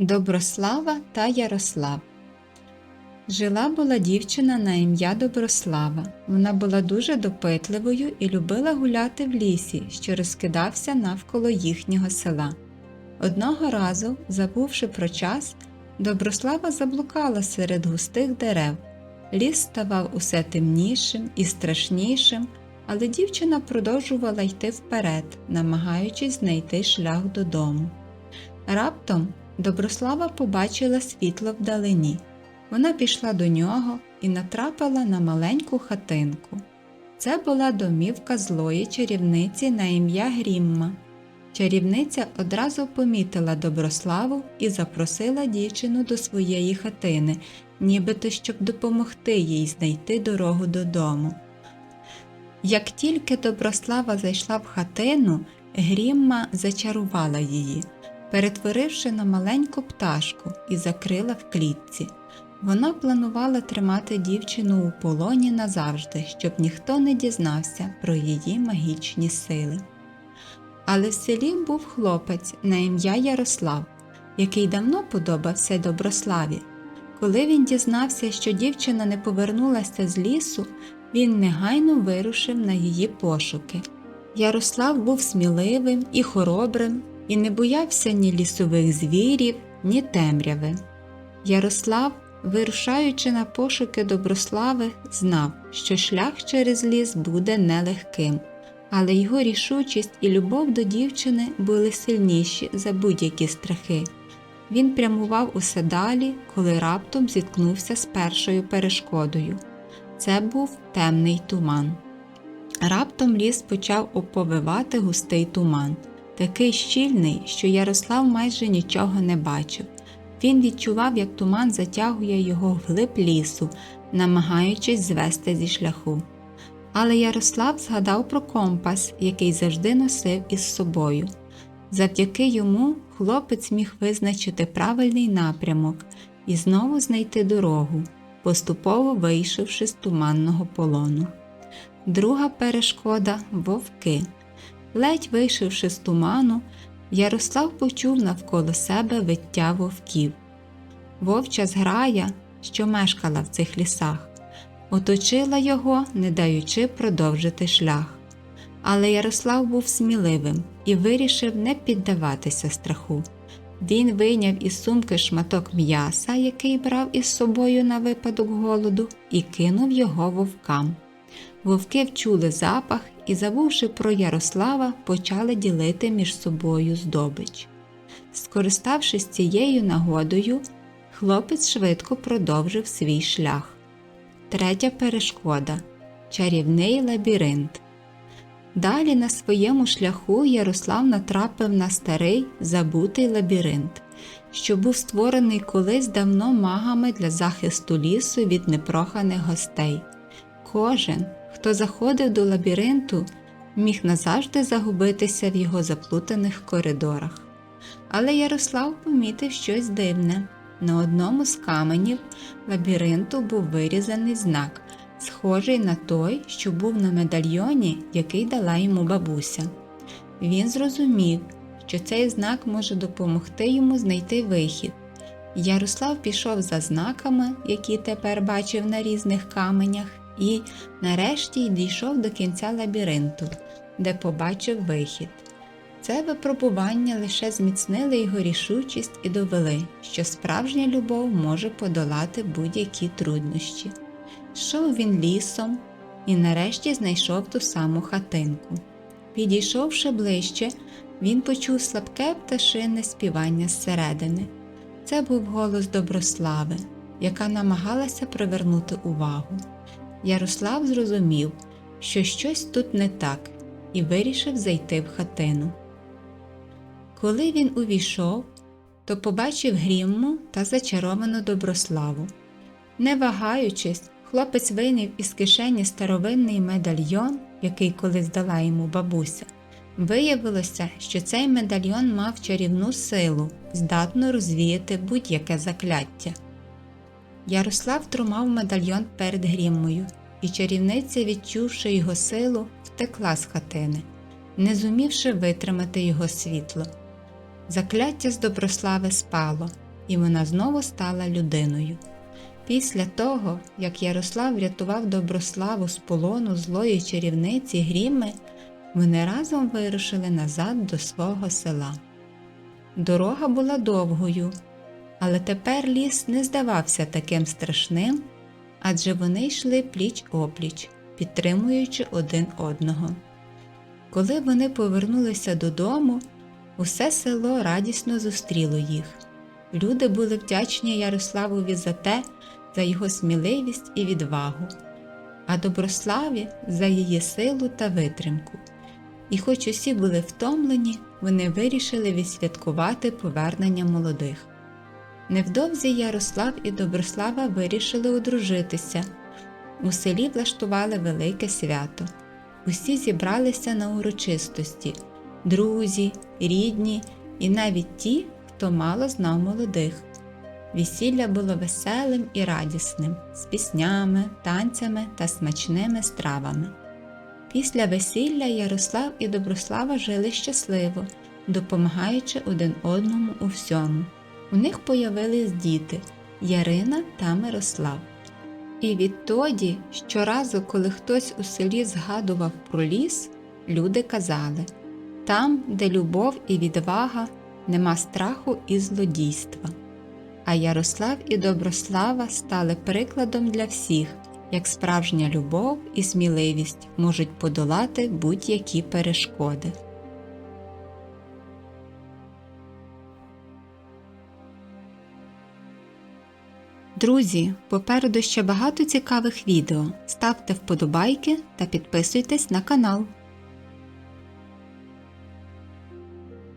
Доброслава та Ярослав Жила була дівчина на ім'я Доброслава. Вона була дуже допитливою і любила гуляти в лісі, що розкидався навколо їхнього села. Одного разу, забувши про час, Доброслава заблукала серед густих дерев. Ліс ставав усе темнішим і страшнішим, але дівчина продовжувала йти вперед, намагаючись знайти шлях додому. Раптом Доброслава побачила світло вдалині. Вона пішла до нього і натрапила на маленьку хатинку. Це була домівка злої чарівниці на ім'я Грімма. Чарівниця одразу помітила Доброславу і запросила дівчину до своєї хатини, нібито щоб допомогти їй знайти дорогу додому. Як тільки Доброслава зайшла в хатину, Грімма зачарувала її, перетворивши на маленьку пташку і закрила в клітці. Вона планувала тримати дівчину у полоні назавжди, щоб ніхто не дізнався про її магічні сили. Але в селі був хлопець на ім'я Ярослав, який давно подобався Доброславі. Коли він дізнався, що дівчина не повернулася з лісу, він негайно вирушив на її пошуки. Ярослав був сміливим і хоробрим і не боявся ні лісових звірів, ні темряви. Ярослав, вирушаючи на пошуки Доброслави, знав, що шлях через ліс буде нелегким, але його рішучість і любов до дівчини були сильніші за будь-які страхи. Він прямував усе далі, коли раптом зіткнувся з першою перешкодою. Це був темний туман. Раптом ліс почав оповивати густий туман, такий щільний, що Ярослав майже нічого не бачив. Він відчував, як туман затягує його вглиб лісу, намагаючись звести зі шляху. Але Ярослав згадав про компас, який завжди носив із собою. Завдяки йому хлопець міг визначити правильний напрямок і знову знайти дорогу, поступово вийшовши з туманного полону. Друга перешкода вовки. Ледь вийшовши з туману, Ярослав почув навколо себе виття вовків. Вовча зграя, що мешкала в цих лісах, оточила його, не даючи продовжити шлях. Але Ярослав був сміливим і вирішив не піддаватися страху. Він вийняв із сумки шматок м'яса, який брав із собою на випадок голоду, і кинув його вовкам. Вовки вчули запах і, забувши про Ярослава, почали ділити між собою здобич. Скориставшись цією нагодою, хлопець швидко продовжив свій шлях. Третя перешкода чарівний лабіринт. Далі на своєму шляху Ярослав натрапив на старий забутий лабіринт, що був створений колись давно магами для захисту лісу від непроханих гостей. Кожен, хто заходив до лабіринту, міг назавжди загубитися в його заплутаних коридорах. Але Ярослав помітив щось дивне. На одному з каменів лабіринту був вирізаний знак, схожий на той, що був на медальйоні, який дала йому бабуся. Він зрозумів, що цей знак може допомогти йому знайти вихід. Ярослав пішов за знаками, які тепер бачив на різних каменях, і, нарешті, дійшов до кінця лабіринту, де побачив вихід. Це випробування лише зміцнили його рішучість і довели, що справжня любов може подолати будь-які труднощі. Йшов він лісом і нарешті знайшов ту саму хатинку. Підійшовши ближче, він почув слабке пташине співання зсередини. Це був голос Доброслави, яка намагалася привернути увагу. Ярослав зрозумів, що щось тут не так, і вирішив зайти в хатину. Коли він увійшов, то побачив грімму та зачаровану Доброславу. Не вагаючись, хлопець вийняв із кишені старовинний медальйон, який колись дала йому бабуся. Виявилося, що цей медальйон мав чарівну силу, здатну розвіяти будь-яке закляття. Ярослав тримав медальйон перед гріммою, і чарівниця, відчувши його силу, втекла з хатини, не зумівши витримати його світло. Закляття з Доброслави спало, і вона знову стала людиною. Після того, як Ярослав врятував Доброславу з полону злої чарівниці Гріми, вони разом вирушили назад до свого села. Дорога була довгою, але тепер ліс не здавався таким страшним, адже вони йшли пліч опліч, підтримуючи один одного. Коли вони повернулися додому, усе село радісно зустріло їх. Люди були вдячні Ярославові за те, за його сміливість і відвагу, а Доброславі за її силу та витримку. І хоч усі були втомлені, вони вирішили відсвяткувати повернення молодих. Невдовзі Ярослав і Доброслава вирішили одружитися. У селі влаштували велике свято. Усі зібралися на урочистості друзі, рідні і навіть ті, хто мало знав молодих. Весілля було веселим і радісним, з піснями, танцями та смачними стравами. Після весілля Ярослав і Доброслава жили щасливо, допомагаючи один одному у всьому. У них появились діти Ярина та Мирослав. І відтоді, щоразу, коли хтось у селі згадував про ліс, люди казали там, де любов і відвага, нема страху і злодійства. А Ярослав і Доброслава стали прикладом для всіх, як справжня любов і сміливість можуть подолати будь-які перешкоди. Друзі, попереду ще багато цікавих відео. Ставте вподобайки та підписуйтесь на канал.